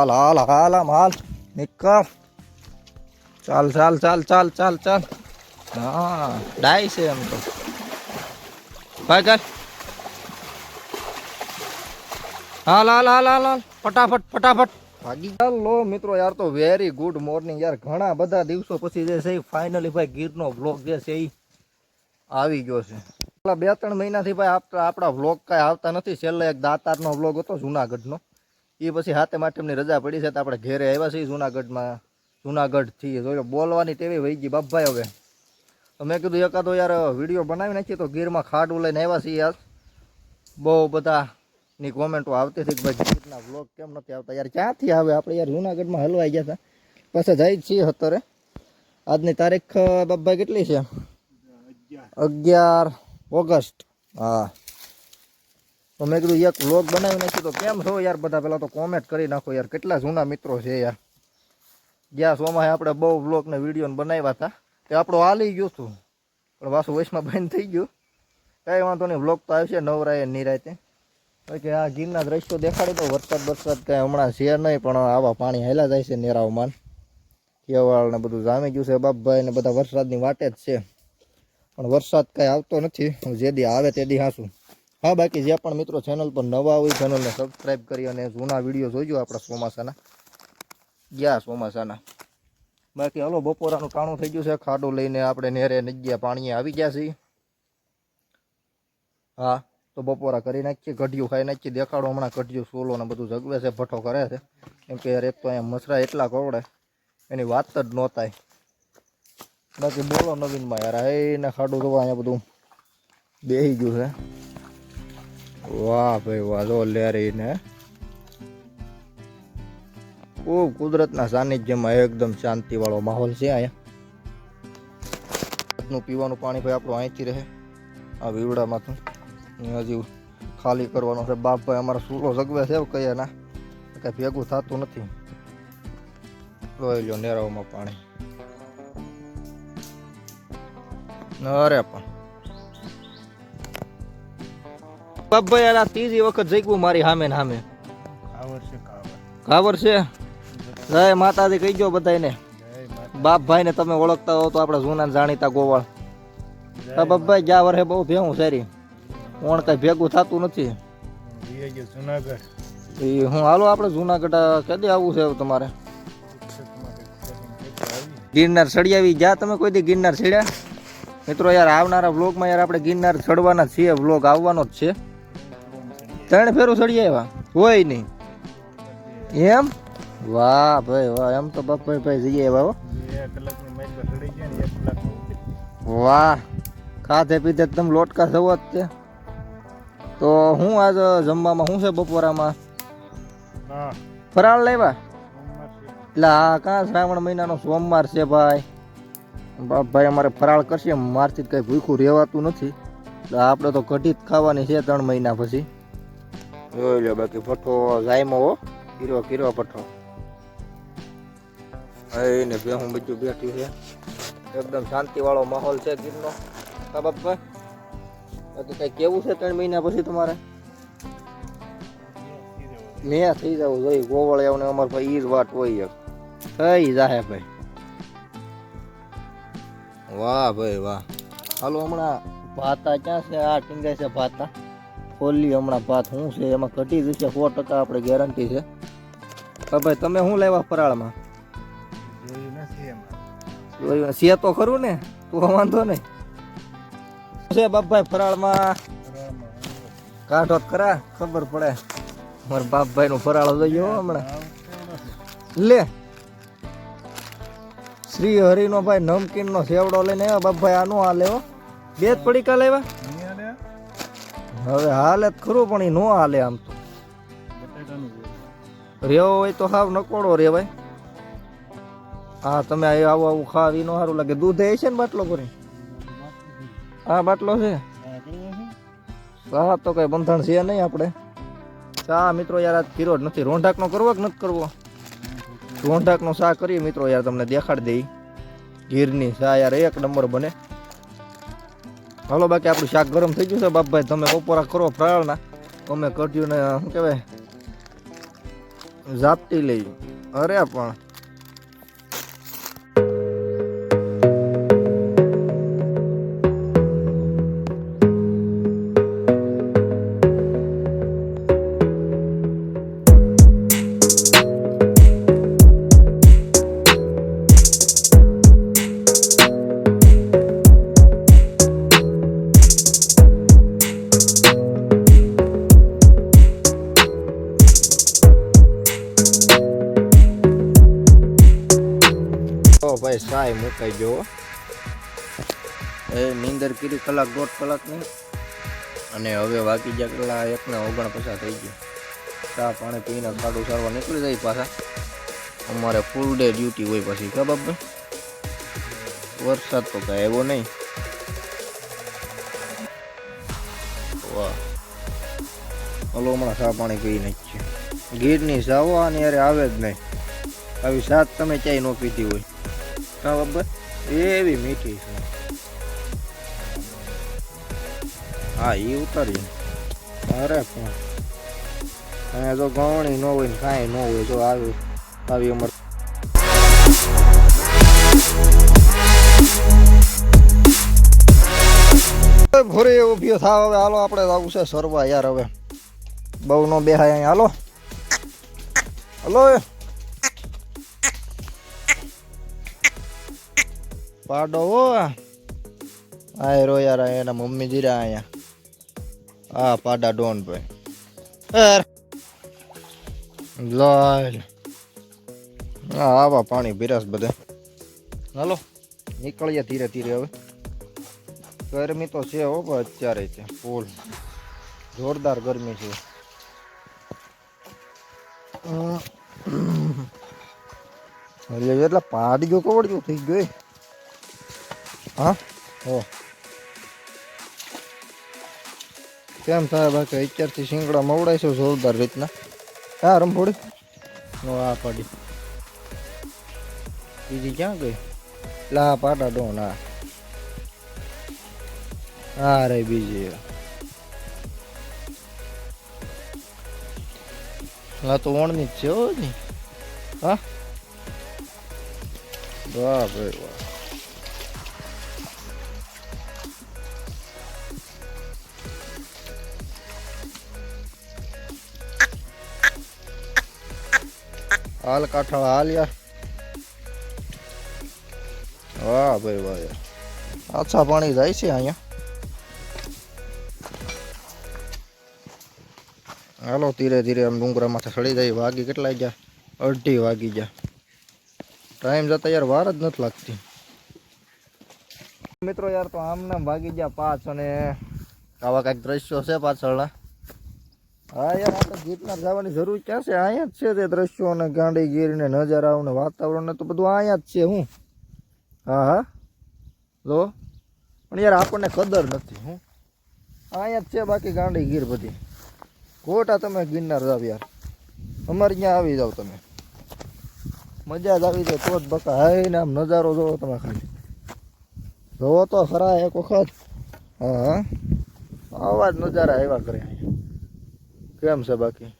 હાલ હાલ હાલ આમ હાલ. નીકળ ચાલ ચાલ ચાલ ચાલ ચાલ ચાલ. હા ડાય છે એમ તો. ભાઈ કર. હાલ હાલ હાલ હાલ હાલ. ફટાફટ ફટાફટ. ભાગી. ચાલો મિત્રો યાર તો વેરી ગુડ મોર્નિંગ યાર ઘણા બધા દિવસો પછી જે છે ફાઇનલી ભાઈ ગીરનો વ્લોગ જે છે એ આવી ગયો છે. બે ત્રણ મહિનાથી ભાઈ આપણા વ્લોગ કાંઈ આવતા નથી. છેલ્લે એક દાતારનો વ્લોગ હતો જુનાગઢનો. એ પછી હાથે માટેમની રજા પડી છે તો આપણે ઘેરે આવ્યા છીએ જુનાગઢમાં. જુનાગઢથી જોઈ બોલવાની તેવી વહી ગઈ બાપભાઈ હવે. તો મેં કીધું એકાદો યાર વીડિયો બનાવી નાખીએ તો ગીરમાં ખાડ લઈને આવ્યા છીએ યાર બહુ બધાની કોમેન્ટો આવતી હતી કે ભાઈ ગીરના વ્લોગ કેમ નથી આવતા? યાર ક્યાંથી આવે? આપણે યાર જુનાગઢમાં હલવાઈ ગયા હતા. પાછા જાય છીએ અત્યારે. આજની તારીખ બાપભાઈ કેટલી છે? અગિયાર ઓગસ્ટ. હા. તો મેં કીધું એક વ્લોગ બનાવી નાખ્યું તો કેમ છો યાર? બધા પેલા તો કોમેન્ટ કરી નાખો યાર. કેટલા જૂના મિત્રો છે યાર. ગયા સોમાં આપણે બહુ વ્લોગ ને વીડિયો બનાવ્યા હતા. તે આપણો હાલી ગયું હતું પણ પાછું વયસમાં બંધ થઈ ગયું. કાંઈ વાંધો નહીં વ્લોગ તો આવશે નવરાય નિરાયતે. કે આ ગીરના દ્રશ્યો દેખાડી તો વરસાદ વરસાદ કાંઈ હમણાં છે નહીં, પણ આવા પાણી હેલા જાય છે નેરાવમાન કેવાળ ને બધું જામી ગયું છે, બાપભાઈ ને બધા વરસાદની વાટે જ છે. પણ વરસાદ કાંઈ આવતો નથી. જે દી આવે તે દી હાંસું. હા, બાકી જે પણ મિત્રો ચેનલ પર નવા હોય ચેનલને સબસ્ક્રાઈબ કરી અને જૂના વીડિયો જોઈજો આપણા ચોમાસાના. ગયા ચોમાસાના. બાકી હલો, બપોરાનું કાણું થઈ ગયું છે. ખાડું લઈને આપણે નેરે નજ્યા પાણીએ આવી ગયા છીએ. હા, તો બપોરા કરી નાખીએ કઢિયું ખાઈ નાખીએ. દેખાડો હમણાં કઢિયું સોલો ને બધું જગવે છે, ભઠ્ઠો કરે છે. કેમ કે યાર, એક તો અહીંયા મસરા એટલા કવડે એની વાત જ નહોતાય બાકી બોલો નવીનમાં યાર એને ખાડું જોવા અહીંયા બધું બેસી ગયું છે. વાહ ભાઈ વાહ, જો લેરીને ખૂબ કુદરતના સાનિધ્યમાં એકદમ શાંતિવાળો માહોલ છે અહીંયા. પીવાનું પાણી ભાઈ આપણું અહીંથી રહે. આ વીવડામાંથી હજી ખાલી કરવાનો છે. બાપ ભાઈ અમારા સૂરો સગવે છે કહીએ ના. કાંઈ ભેગું થતું નથી. જોઈ લો નેરાઓમાં પાણી. અરે પણ. બાપભાઈ યાર આ ત્રીજી વખત જઈકું મારી સામે ને સામે. કાવર છે જય માતાજી કહી ગયો બધાને બાપભાઈ ને તમે ઓળખતા હો તો આપણે જૂના જાણીતા ગોવાળ. હા બાપભાઈ ગયા વર્ષે બહુ ભેવું સારી કોણ કઈ ભેગું થતું નથી. એ હું હાલો આપણે જુનાગઢ કદી આવવું છે તમારે? ગિરનાર ચડી ગયા તમે કોઈ દી ગિરનાર ચડ્યા મિત્રો યાર આવનારા વ્લોગમાં યાર આપણે ગિરનાર ચડવાના છીએ વ્લોગ આવવાનો જ છે. ત્રણ ફેરું ચડી આવ્યા. હોય નહીં. એમ? વાહ ભાઈ વાહ. એમ તો બાપભાઈ ભાઈ જઈએ આવ્યા હો. વાહ. ખાધે પીધે તમે લોટકા થવો જ તે તો હું આજ જમવામાં શું છે બપોરામાં? ફરાળ લેવા એટલે હા કાં શ્રાવણ મહિનાનો સોમવાર છે ભાઈ? બાપભાઈ અમારે ફરાળ કરશે. મારથી કઈ ભૂખું રહેવાતું નથી. એટલે આપણે તો કઢી જ ખાવાની છે ત્રણ મહિના પછી. જોઈ લો બાકી ભઠ્ઠો જાયમાં હો. કીરો કીરો ભઠ્ઠો. એને બે હું બધું બેઠ્યું છે. એકદમ શાંતિવાળો માહોલ છે ગીરનો. હા, બાપા. બાકી કઈ કેવું છે ત્રણ મહિના પછી તમારે? મેં થઈ જવું જોઈએ ગોવળ ને અમારે ભાઈ ઈ જ વાટ હોય એક. થઈ જાહે ભાઈ. વાહ ભાઈ, વાહ. હાલો હમણાં ભાતા ક્યાં છે? આ ટીંગાય છે ભાતા. ખોલી હમણાં ભાત શું છે, એમાં ઘટી જશે, સો ટકા આપણે ગેરંટી છે. હા ભાઈ, તમે શું લાવ્યા ફરાળમાં? જોયું તો ખરું ને? તો વાંધો નહીં. છે બાપભાઈ ફરાળમાં? કાઢો કરા, ખબર પડે. મારા બાપભાઈ નું ફરાળ જોયો હમણાં. લે. શ્રી હરિનો ભાઈ નમકીન નો સેવડો લઈને બાપભાઈ, આનો આ લેવો. બે જ પડીકા લેવા? હવે હાલે ખરું, પણ એ નો હાલે આમ તો. રેવો હોય તો હાવ નકોડો રેવાય. હા, તમે આવું આવું ખાવ, ઈ નો સારું લાગે. દૂધ એ છે ને બાટલો કરી હા, બાટલો છે. હા, તો કઈ બંધણ છે નહીં આપણે ચા મિત્રો યાર, આજ કીરો જ નથી. રોંઢાકનો કરવો કે નથી કરવો? રોંઢાકનો શા કરીએ મિત્રો યાર, તમને દેખાડી દઈ. ગીરની શા યાર એક નંબર બને. હાલો બાકી આપણું શાક ગરમ થઈ ગયું છે. બાપભાઈ, તમે બપોરા કરો ફરાળના. અમે કઢ્યું ને શું કહેવાય ઝાપટી લઈ અરે પણ. ઓ ભાઈ સાય મુકાઈ ગયો એ નીંદર કીધી કલાક દોઢ કલાકની અને હવે વાગી ગયા કેટલા એકના ઓગણ પછા થઈ ગયો ચા પાણી પીને ખાડું સારવા નીકળી જાય પાછા અમારે ફૂલ ડે ડ્યુટી હોય પછી ખબર ભાઈ વરસાદ તો કાંઈ આવ્યો નહીં વાહ હલો હમણાં ચા પાણી પી નાખીએ ગીરની સાવો અને યારે આવે જ નહીં આવી સાત તમે ચાય ન પીધી હોય કા બાબર એવી મીઠી છે હા એ ઉતારી અરે પણ અહીંયા જો ગવણી ન હોય ને કાંઈ ન હોય જો આવી આવી અમારે ભૂરી ઊભી થાવ હવે હાલો, આપણે આવું છે સરવા યાર, હવે. બહુ નો બેહાય અહીંયા હાલો. હલો પાડો હો. આય રો યાર આ એના મમ્મી જીરા અહીંયા હા પાડા ડોન ભાઈ. લાલ. આવા પાણી પીરાસ બધે. હાલો, નીકળીએ ધીરે ધીરે હવે. ગરમી તો છે હો અત્યારે છે, ફૂલ. જોરદાર ગરમી છે. એટલે પાડી ગયો કવડ્યો થઈ ગયો. હા? હો કેમ થાય બાકી અત્યારથી શિંગડા મવડાય છે જોરદાર રીતના? હા રમફોડી નો આ પાડી. બીજી ક્યાં ગઈ? લા પાટા ડોન ના. હા રે બીજી. હા તો ઓણની જ છે હો ની હા? વાહ ભાઈ વાહ હાલ કાઠા હાલ યાર વાહ ભાઈ વાહ યાર. આછા પાણી જાય છે અહીંયા. હાલો, ધીરે ધીરે આમ ડુંગરા માથે ચડી જાય, વાગી કેટલા ગયા? અડધી વાગી ગયા. ટાઈમ જતા યાર વાર જ નથી લાગતી. મિત્રો યાર, તો આમ નામ ભાગી ગયા પાંચ અને આવા કાંઈક દ્રશ્યો છે પાછળના. હા યાર આપણે ગીરનાર જવાની જરૂર ક્યાં છે? અહીંયા જ છે તે દ્રશ્યો અને ગાંડી ગીરને નજારાઓ ને વાતાવરણ ને તો બધું અહીંયા જ છે હું. હા હા. લો પણ યાર, આપણને કદર નથી હું. અહીંયા જ છે બાકી ગાંડી ગીર બધી. ખોટા તમે ગિરનાર જાવ યાર. અમારે ત્યાં આવી જાવ તમે. મજા જ આવી જાય તો જ બકા હાયને આમ નજારો જોવો તમે ખાલી. જોવો તો ખરા એક વખત. હા. આવા જ નજારા આવ્યા કરે અહીંયા. કેમ છે બાકી?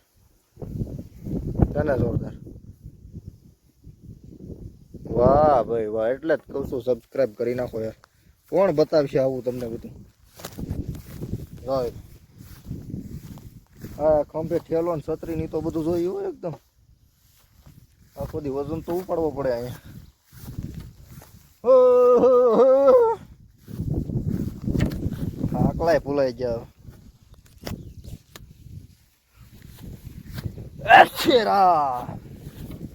તને જોરદાર. વાહ ભાઈ વાહ, એટલે જ કહું છું સબસ્ક્રાઇબ કરી નાખો યાર. કોણ બતાવશે આવું તમને બધું. હા ખંભે ઠેલો ને છત્રીની તો બધું જોયું હોય એકદમ. આખો દી વજન તો ઉપાડવો પડે અહીંયા. આકલાય ભૂલાઈ ગયા. અચ્છેરા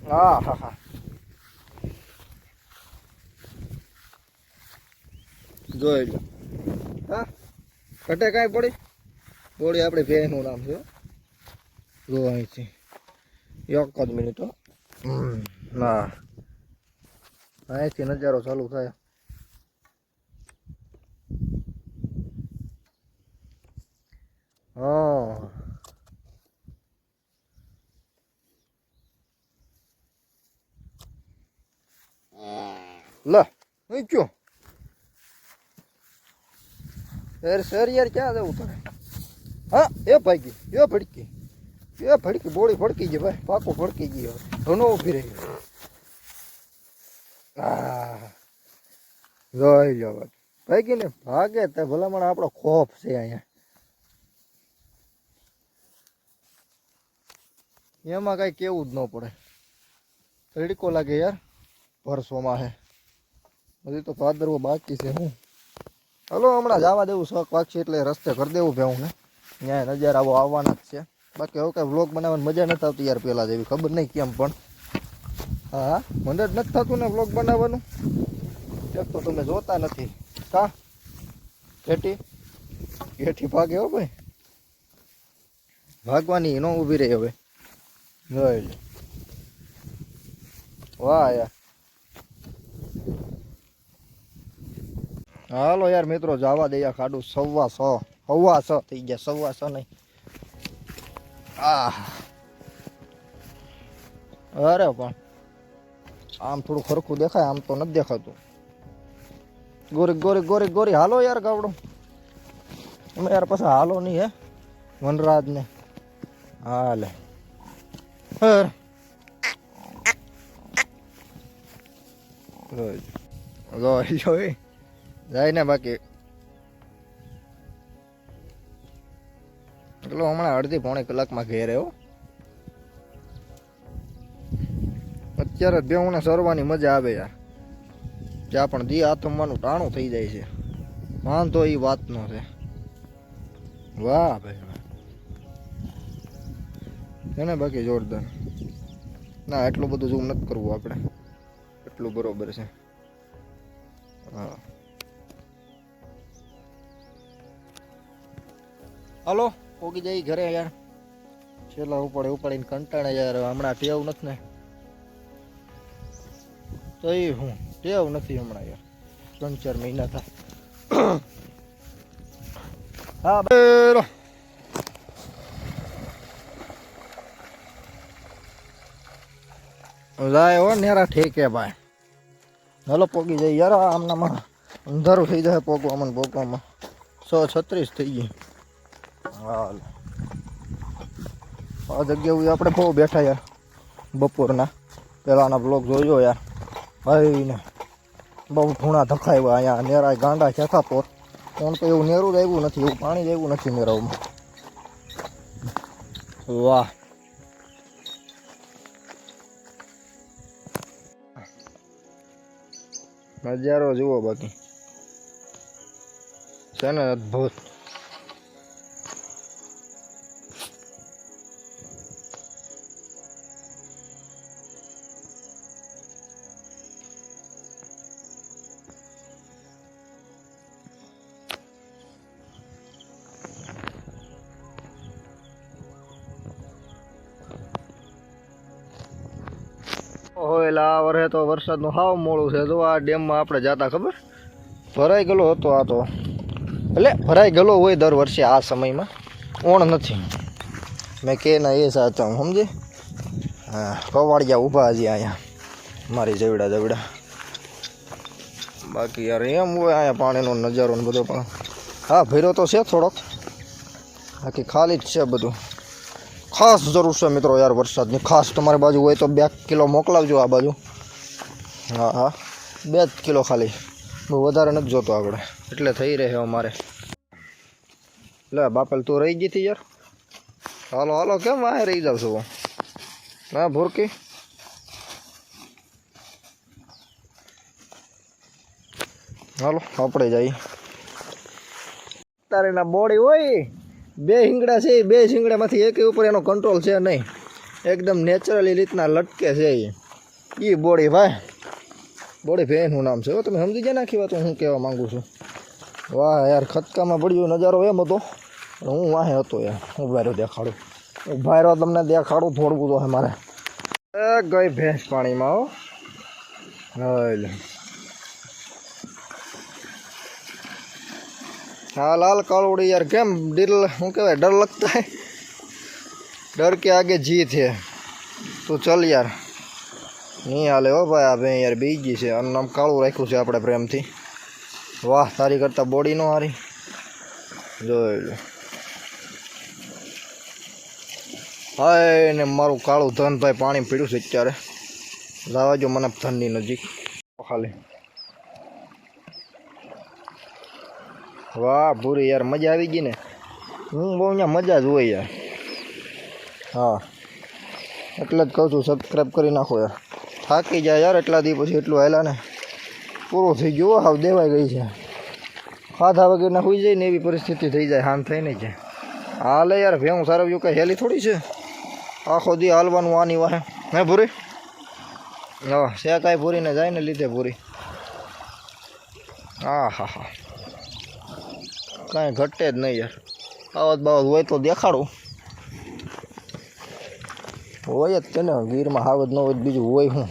હા હા હા જોઈ લો. હા? કટે કાંઈ પડી? પડી આપણી ભેનું નામ છે. જો અહીંથી એક જ મિનિટ, હા. અહીંથી નજારો ચાલુ થાય હા લે ઊંચું સર સર યાર ક્યાં જવું તારે હા એ ભાગી એ ભડકી એ ફડકી બોળી ફડકી ગઈ ભાઈ પાકો ફડકી ગયો ઘણો ઊભી રહી આ જોઈ લો ભાગી ને ભાગે તે ભલામણ આપણો ખોફ છે અહીંયા એમાં કઈ કેવું જ ન પડે તડકો લાગે યાર પરસોમાં હે હજી તો ભાદરવો બાકી છે હું. હલો, હમણાં જવા દેવું શોખ વાગશે એટલે રસ્તે કરી દેવું ભેવું ને. ત્યાં નજારાઓ આવવાના જ છે. બાકી હવે કાંઈ વ્લોગ બનાવવાની મજા નથી આવતી યાર પહેલાં જેવી, ખબર નહીં કેમ પણ. હા મને જ નથી થતું ને વ્લોગ બનાવવાનું. એક તો તમે જોતા નથી. કા? ઘેટી? ઘેટી ભાગે હો ભાઈ ભાગવાની ન ઊભી રહી હવે. જોઈ વાહ યાર. હાલો યાર મિત્રો, જવા દે યાર ખાડું. સવા સો સવા સો થઈ ગયા, સવા સો નહીં. આ અરે પણ, આમ થોડું ખરખું દેખાય, આમ તો નથી દેખાતું. ગોરી ગોરી ગોરી ગોરી, હાલો યાર ગાવડું. અમે યાર પછી હાલો નહીં, હે. વનરાજ ને હાલે હર. જોઈ જોઈ. જાય ને બાકી. એટલો હમણાં અડધી પોણી કલાકમાં ઘેર હો અત્યારે બે બેહુને સરવાની મજા આવે યાર. જ્યાં પણ દી આથમવાનું ટાણું થઈ જાય છે. વાંધો એ વાતનો છે વાહ ભાઈ એને બાકી જોરદાર. ના, એટલું બધું ઝૂમ નથી કરવું આપણે. એટલું બરોબર છે. હા. હાલો. પોગી જઈ ઘરે યાર. છેલ્લા ઉપાડે ઉપાડીને કંટાળે યાર. હમણાં ટેવ નથી ને. તો એ હું, ટેવ નથી હમણાં યાર. ત્રણ ચાર મહિના થાય. હા બેરો જાય હો, નેરા ઠેકે ભાઈ. હલો, પોગી જાય યાર. આમનામાં અંધારું થઈ જાય પોગવામાં પોગવામાં. સો છત્રીસ થઈ ગઈ. હાલ. આ જગ્યા આપણે બહુ બેઠા યાર, બપોરના. પહેલાના બ્લોગ જોયો યાર. ભાઈ ને બહુ ધૂણા ધખાવ્યા અહીંયા નેરા ગાંડા ખેતા પોર. પણ તો એવું નેરું જ આવ્યું નથી, એવું પાણી જ આવ્યું નથી નેરાવમાં વાહ. નજારો જુઓ બાકી. છે ને અદભુત. એટલે આ વર્ષે તો વરસાદનું હાવ મોડું છે. જો આ ડેમમાં આપણે જતા ખબર? ભરાઈ ગયેલો હતો આ તો. એટલે ભરાઈ ગયેલો હોય દર વર્ષે આ સમયમાં. ઓણ નથી. મેં કે ના એ સાચા, હું સમજી? હા, કવાડિયા ઊભા હજી અહીંયા. મારી જવડા જવડા બાકી યાર એમ હોય અહીંયા પાણીનો નજારો ને બધો પણ. હા, ભર્યો તો છે થોડોક. બાકી ખાલી જ છે બધું. ખાસ જરૂર છે મિત્રો યાર વરસાદની. ખાસ તમારી બાજુ હોય તો બે કિલો મોકલાવજો આ બાજુ. હા હા. બે જ કિલો ખાલી. બહુ વધારે નથી જોતો આપણે એટલે થઈ રહે અમારે. લે, બાપલ, તું રહી ગઈ હતી યાર? હાલો હાલો, કેમ આ રહી જાવ છો? હા, ભૂરકી? હાલો, આપણે જઈએ. તારે ના બોડી હોય. બે હિંગડા છે એ બે શિંગડામાંથી એક ઉપર એનો કંટ્રોલ છે નહીં. એકદમ નેચરલી રીતના લટકે છે એ. એ બોડી ભાઈ. બોડી ભેનનું નામ છે. હો, તમે સમજી ગયા નાખી વાત હું કહેવા માંગુ છું. વાહ યાર ખતકામાં પડ્યો નજારો એમ હતો. હું વાહે હતો યાર. હું ભાઈરો દેખાડું. હું રહ્યો તમને દેખાડું, થોડું તો હે મારે. ગઈ ભેંસ પાણીમાં, હો. હાલ हाँ लाल कालूड़ी यार केम दिल हूँ कह डर लगता है डर के आगे जीत है तो चल यार નહીં હાલે હો ભાઈ આ ભાઈ યાર બીજી છે આનું નામ કાળું રાખ્યું છે આપણે પ્રેમથી વાહ તારી કરતાં બોડી નો હારી જોઈ લો હાય ને મારું કાળું ધન ભાઈ પાણી પીડ્યું છે અત્યારે લાવા જો મને ધનની નજીક ખાલી વાહ, ભૂરી યાર, મજા આવી ગઈ ને. હું બહુ અહીંયા મજા જ હોય યાર. હા. એટલે જ કહું છું સબસ્ક્રાઈબ કરી નાખો યાર. થાકી જાય યાર એટલા દી પછી એટલું હાલ્યા ને. પૂરું થઈ ગયું હાવ દેવાઈ ગઈ છે. ખાધા વગરના હોઈ જાય ને એવી પરિસ્થિતિ થઈ જાય, હાન થઈ નહીં જાય. હાલે યાર ભેવું સારવ્યું કંઈ હેલી થોડી છે? આખો દી હાલવાનું આની વાહે. હે, ભૂરી? હા છે કાંઈ ભૂરીને જાય ને લીધે ભૂરી. હા હા હા કાંઈ ઘટે જ નહીં યાર. આવત બાવત હોય તો દેખાડું. હોય જ છે ને ગીરમાં હાવત ન હોય બીજું હોય હું.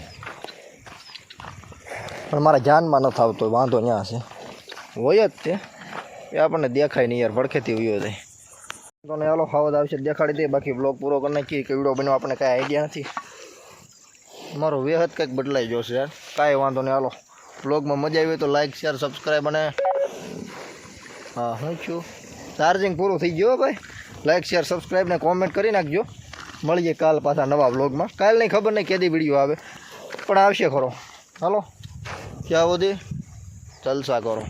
પણ મારા જાનમાં નથી આવતો વાંધો ત્યાં છે હોય જ તે. એ આપણને દેખાય નહીં યાર ભડખેથી ઉયો જાય. તો ને હાલો હાવત આવશે, દેખાડી દે. બાકી બ્લોગ પૂરો કરી નાખીએ કે વીડિયો બન્યો આપણને કાંઈ આઈડિયા નથી. મારો વેહત કંઈક બદલાઈ જશે યાર. કાંઈ વાંધો નહીં, હાલો. બ્લોગમાં મજા આવી હોય તો લાઈક શેર સબસ્ક્રાઈબ અને હા, હું છું ચાર્જિંગ પૂરું થઈ ગયું ભાઈ. લાઈક શેર સબસ્ક્રાઈબ ને કોમેન્ટ કરી નાખજો. મળીએ કાલ પાછા નવા બ્લોગમાં કાલ નહીં ખબર નહીં કેદી વીડિયો આવે. પણ આવશે ખરો. હાલો. ક્યાં સુધી? જલસા કરો.